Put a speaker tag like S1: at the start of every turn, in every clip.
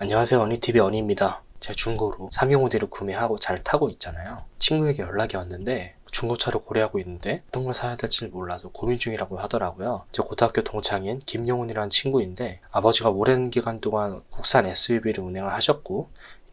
S1: 안녕하세요 언니TV 언니입니다. 제가 중고로 325D를 구매하고 잘 타고 있잖아요. 친구에게 연락이 왔는데 중고차를 고려하고 있는데 어떤 걸 사야 될지 몰라서 고민 중이라고 하더라고요. 제 고등학교 동창인 김용훈이라는 친구인데 아버지가 오랜 기간 동안 국산 SUV를 운행을 하셨고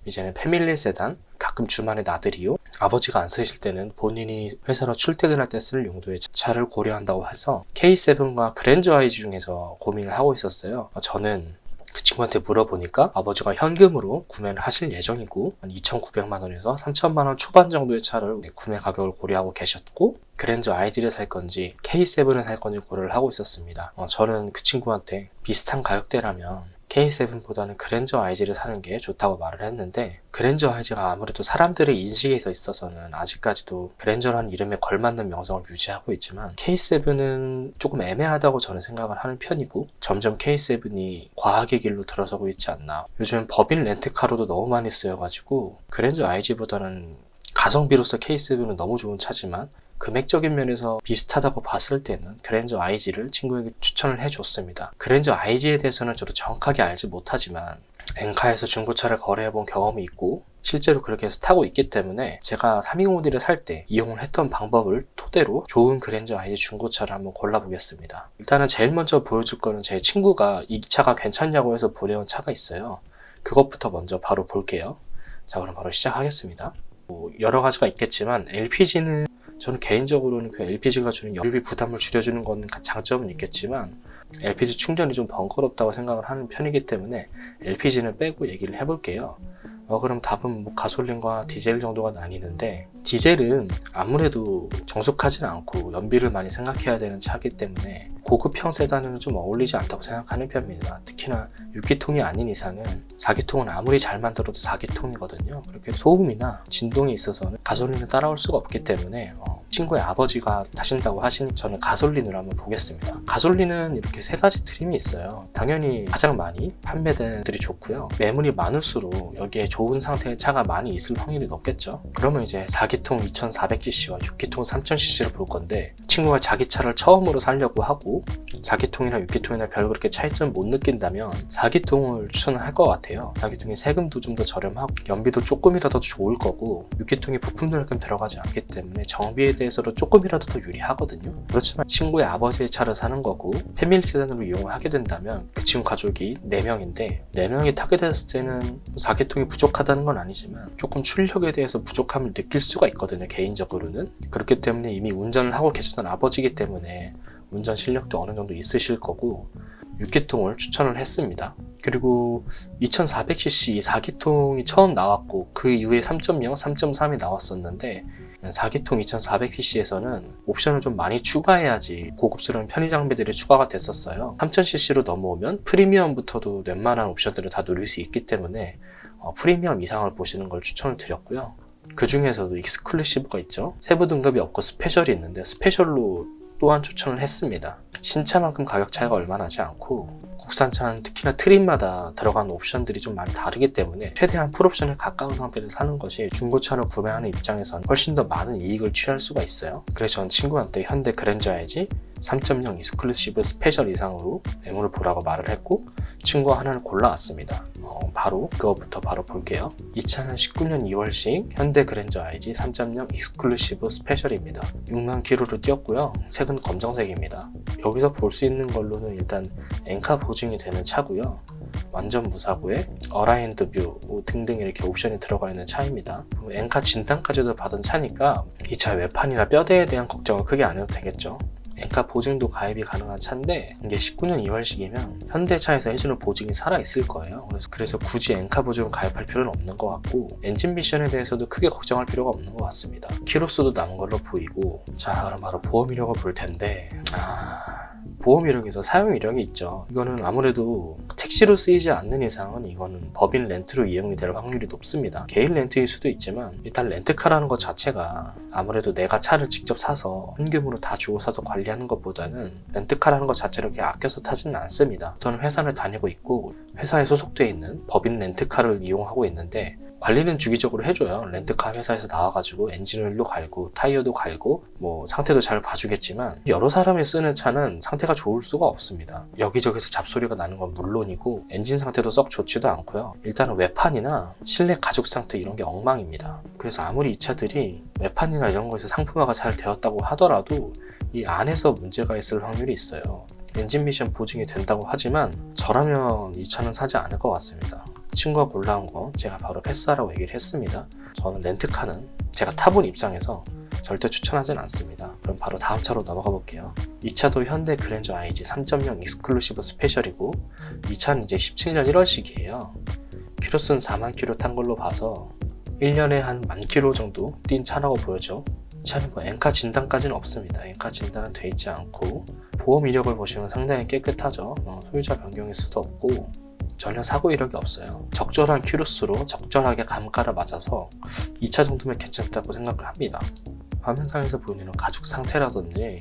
S1: 이제는 패밀리 세단, 가끔 주말에 나들이요. 아버지가 안 쓰실 때는 본인이 회사로 출퇴근할 때 쓸 용도의 차를 고려한다고 해서 K7과 그랜저 아이즈 중에서 고민을 하고 있었어요. 저는 그 친구한테 물어보니까 아버지가 현금으로 구매를 하실 예정이고 2,900만 원에서 3,000만 원 초반 정도의 차를 구매 가격을 고려하고 계셨고 그랜저 아이디를 살 건지 K7을 살 건지 고려를 하고 있었습니다. 어, 저는 그 친구한테 비슷한 가격대라면 K7보다는 그랜저 IG를 사는 게 좋다고 말을 했는데 그랜저 IG가 아무래도 사람들의 인식에 있어서는 아직까지도 그랜저라는 이름에 걸맞는 명성을 유지하고 있지만 K7은 조금 애매하다고 저는 생각을 하는 편이고 점점 K7이 과학의 길로 들어서고 있지 않나. 요즘 법인 렌트카로도 너무 많이 쓰여가지고 그랜저 IG보다는 가성비로서 K7은 너무 좋은 차지만 금액적인 면에서 비슷하다고 봤을 때는 그랜저 IG를 친구에게 추천을 해줬습니다. 그랜저 IG에 대해서는 저도 정확하게 알지 못하지만 엔카에서 중고차를 거래해본 경험이 있고 실제로 그렇게 해서 타고 있기 때문에 제가 320D를 살 때 이용을 했던 방법을 토대로 좋은 그랜저 IG 중고차를 한번 골라보겠습니다. 일단은 제일 먼저 보여줄 거는 제 친구가 이 차가 괜찮냐고 해서 보내온 차가 있어요. 그것부터 먼저 바로 볼게요. 자 그럼 바로 시작하겠습니다. 뭐 여러 가지가 있겠지만 LPG는 저는 개인적으로는 그 LPG가 주는 연비 부담을 줄여주는 건 장점은 있겠지만 LPG 충전이 좀 번거롭다고 생각을 하는 편이기 때문에 LPG는 빼고 얘기를 해볼게요. 어, 그럼 답은 뭐 가솔린과 디젤 정도가 나뉘는데 디젤은 아무래도 정숙하지는 않고 연비를 많이 생각해야 되는 차기 때문에 고급형 세단은 좀 어울리지 않다고 생각하는 편입니다. 특히나 6기통이 아닌 이상은 4기통은 아무리 잘 만들어도 4기통이거든요. 그렇게 소음이나 진동이 있어서는 가솔린을 따라올 수가 없기 때문에 어, 친구의 아버지가 타신다고 하시니 저는 가솔린으로 한번 보겠습니다. 가솔린은 이렇게 세 가지 트림이 있어요. 당연히 가장 많이 판매된 들이 좋고요. 매물이 많을수록 여기에 좋은 상태의 차가 많이 있을 확률이 높겠죠. 그러면 이제 4기통 2400cc와 6기통 3000cc를 볼 건데 친구가 자기 차를 처음으로 살려고 하고 4기통이나 6기통이나 별 그렇게 차이점 못 느낀다면 4기통을 추천할 것 같아요. 4기통이 세금도 좀 더 저렴하고 연비도 조금이라도 좋을 거고 6기통이 부품들만큼 들어가지 않기 때문에 정비에 대해서도 조금이라도 더 유리하거든요. 그렇지만 친구의 아버지의 차를 사는 거고 패밀리 세단으로 이용을 하게 된다면 그 친구 가족이 4명인데 4명이 타게 됐을 때는 4기통이 부족 하다는 건 아니지만 조금 출력에 대해서 부족함을 느낄 수가 있거든요. 개인적으로는. 그렇기 때문에 이미 운전을 하고 계셨던 아버지이기 때문에 운전 실력도 어느 정도 있으실 거고 6기통을 추천을 했습니다. 그리고 2400cc 4기통이 처음 나왔고 그 이후에 3.0, 3.3이 나왔었는데 4기통 2400cc에서는 옵션을 좀 많이 추가해야지 고급스러운 편의 장비들이 추가가 됐었어요. 3000cc로 넘어오면 프리미엄부터도 웬만한 옵션들을 다 누릴 수 있기 때문에 어, 프리미엄 이상을 보시는 걸 추천을 드렸고요. 그 중에서도 익스클루시브가 있죠. 세부 등급이 없고 스페셜이 있는데 스페셜로 또한 추천을 했습니다. 신차만큼 가격 차이가 얼마 나지 않고 국산차는 특히나 트림마다 들어가는 옵션들이 좀 많이 다르기 때문에 최대한 풀옵션에 가까운 상태를 사는 것이 중고차를 구매하는 입장에서는 훨씬 더 많은 이익을 취할 수가 있어요. 그래서 전 친구한테 현대 그랜저 야지 3.0 익스클루시브 스페셜 이상으로 매물을 보라고 말을 했고 친구가 하나를 골라왔습니다. 어, 바로 그거부터 바로 볼게요. 이 차는 19년 2월식 현대 그랜저 IG 3.0 익스클루시브 스페셜입니다. 6만 킬로를 뛰었고요. 색은 검정색입니다. 여기서 볼 수 있는 걸로는 일단 엔카 보증이 되는 차고요. 완전 무사고에 어라인드 뷰 등등 이렇게 옵션이 들어가 있는 차입니다. 엔카 진단까지도 받은 차니까 이 차 외판이나 뼈대에 대한 걱정을 크게 안 해도 되겠죠. 엔카 보증도 가입이 가능한 차인데 이게 19년 2월식이면 현대차에서 해주는 보증이 살아있을 거예요. 그래서, 그래서 굳이 엔카 보증을 가입할 필요는 없는 것 같고 엔진 미션에 대해서도 크게 걱정할 필요가 없는 것 같습니다. 키로수도 남은 걸로 보이고 자 그럼 바로 보험 이력을 볼 텐데 아... 보험 이력에서 사용 이력이 있죠. 이거는 아무래도 택시로 쓰이지 않는 이상은 이거는 법인 렌트로 이용이 될 확률이 높습니다. 개인 렌트일 수도 있지만 일단 렌트카라는 것 자체가 아무래도 내가 차를 직접 사서 현금으로 다 주고 사서 관리하는 것보다는 렌트카라는 것 자체를 그렇게 아껴서 타지는 않습니다. 저는 회사를 다니고 있고 회사에 소속되어 있는 법인 렌트카를 이용하고 있는데 관리는 주기적으로 해줘요. 렌트카 회사에서 나와가지고 엔진오일도 갈고 타이어도 갈고 뭐 상태도 잘 봐주겠지만 여러 사람이 쓰는 차는 상태가 좋을 수가 없습니다. 여기저기서 잡소리가 나는 건 물론이고 엔진 상태도 썩 좋지도 않고요. 일단은 외판이나 실내 가죽 상태 이런 게 엉망입니다. 그래서 아무리 이 차들이 외판이나 이런 거에서 상품화가 잘 되었다고 하더라도 이 안에서 문제가 있을 확률이 있어요. 엔진 미션 보증이 된다고 하지만 저라면 이 차는 사지 않을 것 같습니다. 친구가 골라온 거 제가 바로 패스하라고 얘기를 했습니다. 저는 렌트카는 제가 타본 입장에서 절대 추천하진 않습니다. 그럼 바로 다음 차로 넘어가 볼게요. 이 차도 현대 그랜저 IG 3.0 익스클루시브 스페셜이고 이 차는 이제 17년 1월식이에요. 키로수는 4만 킬로 탄 걸로 봐서 1년에 한만 킬로 정도 뛴 차라고 보여져. 이 차는 뭐 엔카 진단까지는 없습니다. 엔카 진단은 돼 있지 않고 보험 이력을 보시면 상당히 깨끗하죠. 어, 소유자 변경일 수도 없고 전혀 사고 이력이 없어요. 적절한 키로수로 적절하게 감가를 맞아서 2차 정도면 괜찮다고 생각을 합니다. 화면상에서 보이는 가죽 상태라든지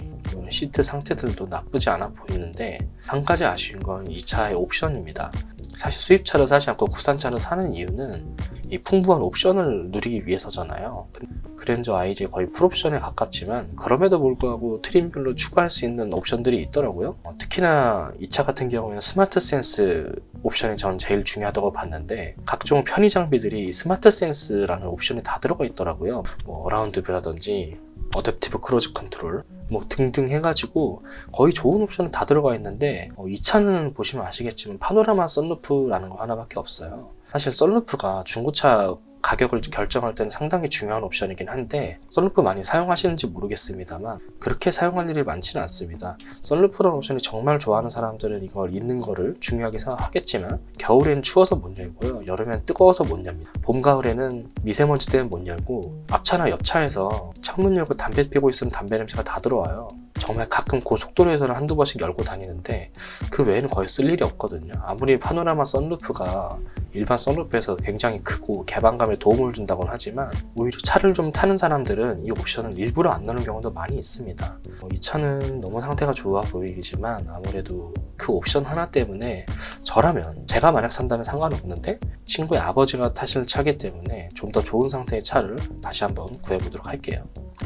S1: 시트 상태들도 나쁘지 않아 보이는데 한 가지 아쉬운 건이 차의 옵션입니다. 사실 수입차를 사지 않고 국산차를 사는 이유는 이 풍부한 옵션을 누리기 위해서잖아요. 그랜저 IG 거의 풀옵션에 가깝지만 그럼에도 불구하고 트림별로 추가할 수 있는 옵션들이 있더라고요. 어, 특히나 이 차 같은 경우에는 스마트 센스 옵션이 전 제일 중요하다고 봤는데 각종 편의 장비들이 스마트 센스라는 옵션이 다 들어가 있더라고요. 뭐 어라운드 뷰라든지 어댑티브 크루즈 컨트롤 뭐 등등 해가지고 거의 좋은 옵션은 다 들어가 있는데 어, 이 차는 보시면 아시겠지만 파노라마 썬루프라는 거 하나밖에 없어요. 사실 썬루프가 중고차 가격을 결정할 때는 상당히 중요한 옵션이긴 한데 썬루프 많이 사용하시는지 모르겠습니다만 그렇게 사용할 일이 많지는 않습니다. 썬루프라는 옵션이 정말 좋아하는 사람들은 이걸 있는 거를 중요하게 생각하겠지만 겨울에는 추워서 못 열고요. 여름엔 뜨거워서 못 엽니다. 봄, 가을에는 미세먼지 때문에 못 열고 앞차나 옆차에서 창문 열고 담배 피고 있으면 담배 냄새가 다 들어와요. 정말 가끔 고속도로에서는 한두 번씩 열고 다니는데 그 외에는 거의 쓸 일이 없거든요. 아무리 파노라마 썬루프가 일반 썬루프에서 굉장히 크고 개방감에 도움을 준다고는 하지만 오히려 차를 좀 타는 사람들은 이 옵션을 일부러 안 넣는 경우도 많이 있습니다. 어, 이 차는 너무 상태가 좋아 보이지만 아무래도 그 옵션 하나 때문에 저라면 제가 만약 산다면 상관없는데 친구의 아버지가 타실 차기 때문에 좀 더 좋은 상태의 차를 다시 한번 구해보도록 할게요.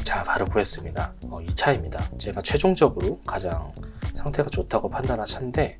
S1: 자, 바로 구했습니다. 어, 이 차입니다. 제가 최종적으로 가장 상태가 좋다고 판단한 차인데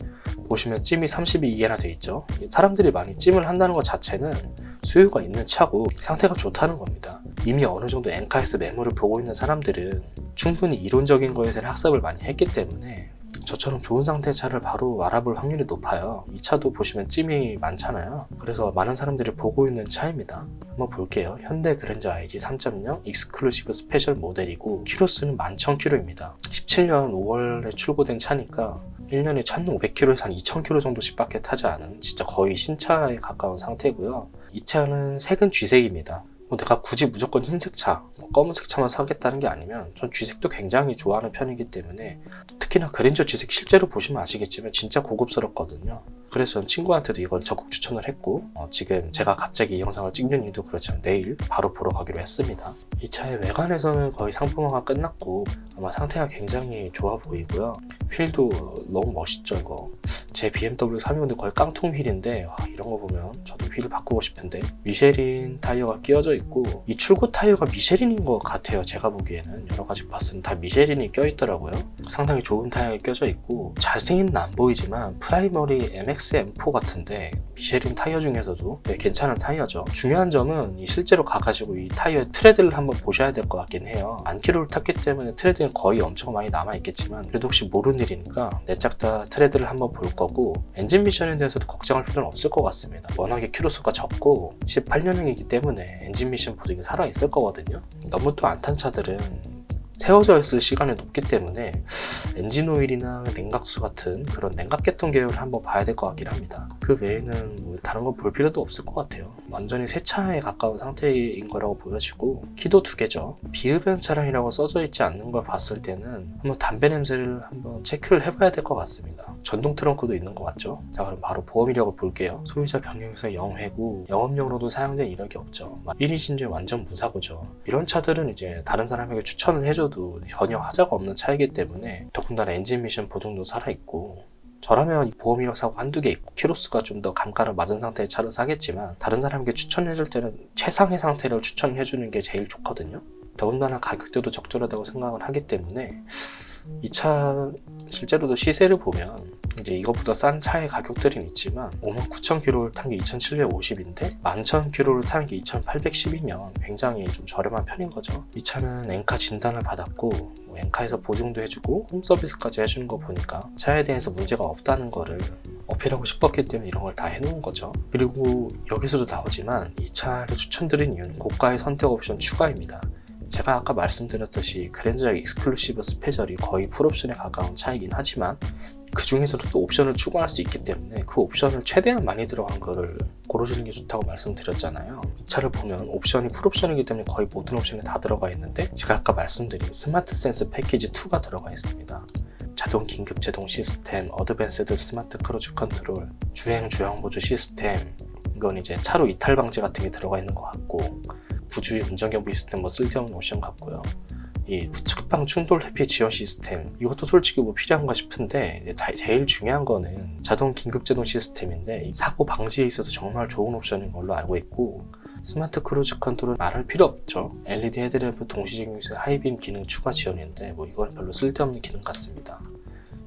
S1: 보시면 찜이 32개나 돼 있죠. 사람들이 많이 찜을 한다는 것 자체는 수요가 있는 차고 상태가 좋다는 겁니다. 이미 어느 정도 엔카에서 매물을 보고 있는 사람들은 충분히 이론적인 거에서 학습을 많이 했기 때문에 저처럼 좋은 상태의 차를 바로 알아볼 확률이 높아요. 이 차도 보시면 찜이 많잖아요. 그래서 많은 사람들이 보고 있는 차입니다. 한번 볼게요. 현대 그랜저 IG 3.0 익스클루시브 스페셜 모델이고 키로수는 11,000km입니다. 17년 5월에 출고된 차니까 1년에 1,500km에서 한 2,000km 정도씩밖에 타지 않은 진짜 거의 신차에 가까운 상태고요. 이 차는 색은 쥐색입니다. 뭐 내가 굳이 무조건 흰색 차, 뭐 검은색 차만 사겠다는 게 아니면 전 쥐색도 굉장히 좋아하는 편이기 때문에 특히나 그랜저 쥐색 실제로 보시면 아시겠지만 진짜 고급스럽거든요. 그래서 전 친구한테도 이걸 적극 추천을 했고 어, 지금 제가 갑자기 이 영상을 찍는 이유도 그렇지만 내일 바로 보러 가기로 했습니다. 이 차의 외관에서는 거의 상품화가 끝났고 아마 상태가 굉장히 좋아 보이고요. 휠도 너무 멋있죠 이거. 제 BMW 325인데 거의 깡통 휠인데 와, 이런 거 보면 저도 휠을 바꾸고 싶은데 미쉐린 타이어가 끼워져 있고 이 출고 타이어가 미쉐린인 것 같아요 제가 보기에는 여러 가지 봤을 때 다 미쉐린이 껴있더라고요 상당히 좋은 타이어가 껴져 있고 잘생긴 안 보이지만 프라이머리 MX-M4 같은데 미쉐린 타이어 중에서도 네, 괜찮은 타이어죠. 중요한 점은 이 실제로 가가지고 이 타이어의 트레드를 한번 보셔야 될 것 같긴 해요. 만 킬로를 탔기 때문에 트레드는 거의 엄청 많이 남아 있겠지만 그래도 혹시 모르는 일이니까 내짝 다 트레드를 한번 볼 거고 엔진 미션에 대해서도 걱정할 필요는 없을 것 같습니다. 워낙에 키로수가 적고 18년형이기 때문에 엔진 미션 보증이 살아 있을 거거든요. 너무 또 안 탄 차들은 세워져 있을 시간이 높기 때문에 엔진 오일이나 냉각수 같은 그런 냉각계통 계열을 한번 봐야 될 것 같긴 합니다. 그 외에는 뭐 다른 거 볼 필요도 없을 것 같아요. 완전히 새 차에 가까운 상태인 거라고 보여지고 키도 두 개죠. 비흡연 차량이라고 써져 있지 않는 걸 봤을 때는 한번 담배 냄새를 한번 체크를 해봐야 될 것 같습니다. 전동 트렁크도 있는 것 같죠? 자 그럼 바로 보험 이력을 볼게요. 소유자 변경에서 영회고 영업용으로도 사용된 이력이 없죠. 1인 신제 완전 무사고죠. 이런 차들은 이제 다른 사람에게 추천을 해줘 도 전혀 하자가 없는 차이기 때문에 더군다나 엔진 미션 보증도 살아있고 저라면 이 보험 이력 사고 한두 개 있고 키로수가 좀 더 감가를 맞은 상태의 차를 사겠지만 다른 사람에게 추천해줄 때는 최상의 상태를 추천해주는 게 제일 좋거든요. 더군다나 가격대도 적절하다고 생각을 하기 때문에 이 차 실제로도 시세를 보면 이제 이것보다 싼 차의 가격들은 있지만 59,000km를 탄 게 2,750인데 11,000km를 타는 게 2,810이면 굉장히 좀 저렴한 편인 거죠. 이 차는 엔카 진단을 받았고 뭐 엔카에서 보증도 해주고 홈 서비스까지 해주는 거 보니까 차에 대해서 문제가 없다는 거를 어필하고 싶었기 때문에 이런 걸 다 해놓은 거죠. 그리고 여기서도 나오지만 이 차를 추천드린 이유는 고가의 선택 옵션 추가입니다. 제가 아까 말씀드렸듯이 그랜저의 익스클루시브 스페셜이 거의 풀옵션에 가까운 차이긴 하지만 그 중에서도 또 옵션을 추가할 수 있기 때문에 그 옵션을 최대한 많이 들어간 거를 고르시는 게 좋다고 말씀드렸잖아요. 이 차를 보면 옵션이 풀옵션이기 때문에 거의 모든 옵션이 다 들어가 있는데 제가 아까 말씀드린 스마트 센스 패키지 2가 들어가 있습니다. 자동 긴급 제동 시스템, 어드밴스드 스마트 크루즈 컨트롤, 주행 주행 보조 시스템, 이건 이제 차로 이탈 방지 같은 게 들어가 있는 것 같고 부주의 운전 경보 시스템 뭐 쓸데없는 옵션 같고요. 이 우측방 충돌 회피 지원 시스템 이것도 솔직히 뭐 필요한가 싶은데 제일 중요한 거는 자동 긴급 제동 시스템인데 이 사고 방지에 있어서 정말 좋은 옵션인 걸로 알고 있고 스마트 크루즈 컨트롤 말할 필요 없죠. LED 헤드램프 동시 적용시 하이빔 기능 추가 지원인데 뭐 이건 별로 쓸데없는 기능 같습니다.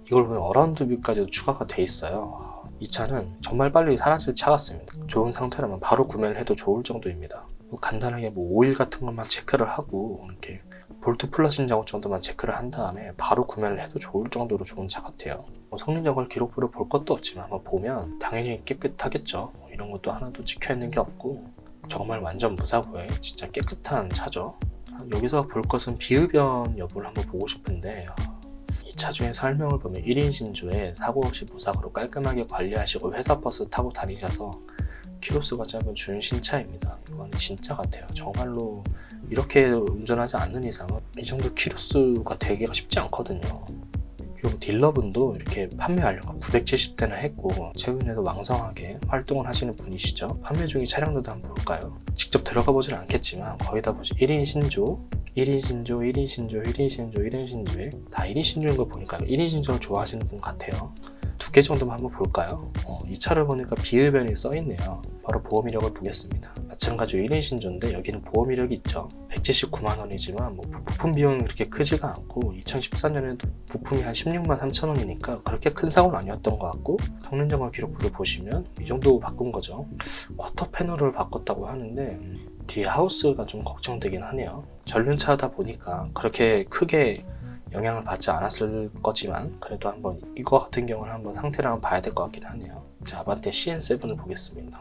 S1: 이걸 보면 어라운드 뷰까지도 추가가 돼 있어요. 이 차는 정말 빨리 사라질 차 같습니다. 좋은 상태라면 바로 구매를 해도 좋을 정도입니다. 뭐 간단하게 뭐 오일 같은 것만 체크를 하고 이렇게 볼트 플러싱 작업 정도만 체크를 한 다음에 바로 구매를 해도 좋을 정도로 좋은 차 같아요. 뭐 성능 점검 기록부를 볼 것도 없지만 한번 보면 당연히 깨끗하겠죠. 뭐 이런 것도 하나도 찍혀 있는 게 없고 정말 완전 무사고에 진짜 깨끗한 차죠. 여기서 볼 것은 비흡연 여부를 한번 보고 싶은데 이차 중에 설명을 보면 1인 신조에 사고 없이 무사고로 깔끔하게 관리하시고 회사 버스 타고 다니셔서 키로수가 짧은 준신차입니다. 이건 진짜 같아요. 정말로 이렇게 운전하지 않는 이상은 이 정도 키로수가 되기가 쉽지 않거든요. 그리고 딜러분도 이렇게 판매 완료가 970대나 했고 최근에도 왕성하게 활동을 하시는 분이시죠. 판매 중인 차량들도 한번 볼까요? 직접 들어가 보진 않겠지만 거의 다 보시 1인 신조 1인 신조, 1인 신조, 1인 신조, 1인 신조에 다 1인 신조인 거 보니까 1인 신조를 좋아하시는 분 같아요. 두 개 정도만 한번 볼까요? 어, 이 차를 보니까 비흡연이 써있네요. 바로 보험 이력을 보겠습니다. 마찬가지로 1인 신조인데 여기는 보험 이력이 있죠. 179만 원이지만 뭐 부품 비용이 그렇게 크지가 않고 2014년에도 부품이 한 16만 3천 원이니까 그렇게 큰 사고는 아니었던 것 같고 성능 점검 기록부를 보시면 이 정도 바꾼 거죠. 쿼터 패널을 바꿨다고 하는데 음, 뒤에 하우스가 좀 걱정되긴 하네요. 전륜차다 보니까 그렇게 크게 영향을 받지 않았을 거지만 그래도 한번 이거 같은 경우는 한번 상태를 한번 봐야 될 것 같긴 하네요. 자, 아반떼 CN7을 보겠습니다.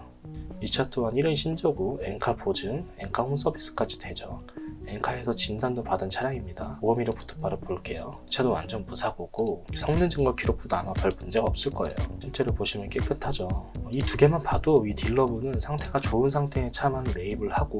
S1: 이 차 또한 1인 신조고 엔카 보증, 엔카 홈 서비스까지 되죠. 엔카에서 진단도 받은 차량입니다. 보험 이력부터 바로 볼게요. 이 차도 완전 무사고고 성능 증거 기록부도 아마 별 문제가 없을 거예요. 실제로 보시면 깨끗하죠. 이 두 개만 봐도 이 딜러분은 상태가 좋은 상태의 차만 매입을 하고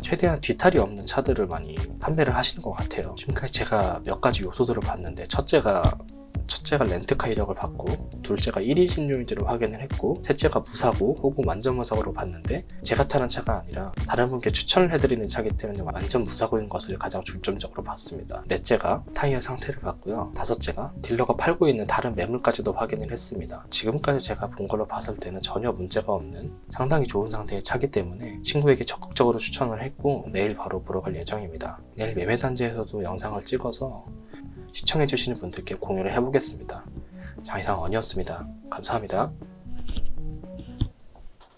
S1: 최대한 뒤탈이 없는 차들을 많이 판매를 하시는 것 같아요. 지금까지 제가 몇 가지 요소들을 봤는데 첫째가 첫째가 렌트카 이력을 받고 둘째가 1인 신유인지를 확인을 했고 셋째가 무사고 혹은 완전 무사고로 봤는데 제가 타는 차가 아니라 다른 분께 추천을 해드리는 차기 때문에 완전 무사고인 것을 가장 중점적으로 봤습니다. 넷째가 타이어 상태를 봤고요. 다섯째가 딜러가 팔고 있는 다른 매물까지도 확인을 했습니다. 지금까지 제가 본 걸로 봤을 때는 전혀 문제가 없는 상당히 좋은 상태의 차기 때문에 친구에게 적극적으로 추천을 했고 내일 바로 보러 갈 예정입니다. 내일 매매단지에서도 영상을 찍어서 시청해주시는 분들께 공유를 해보겠습니다. 자, 이상 언이었습니다. 감사합니다.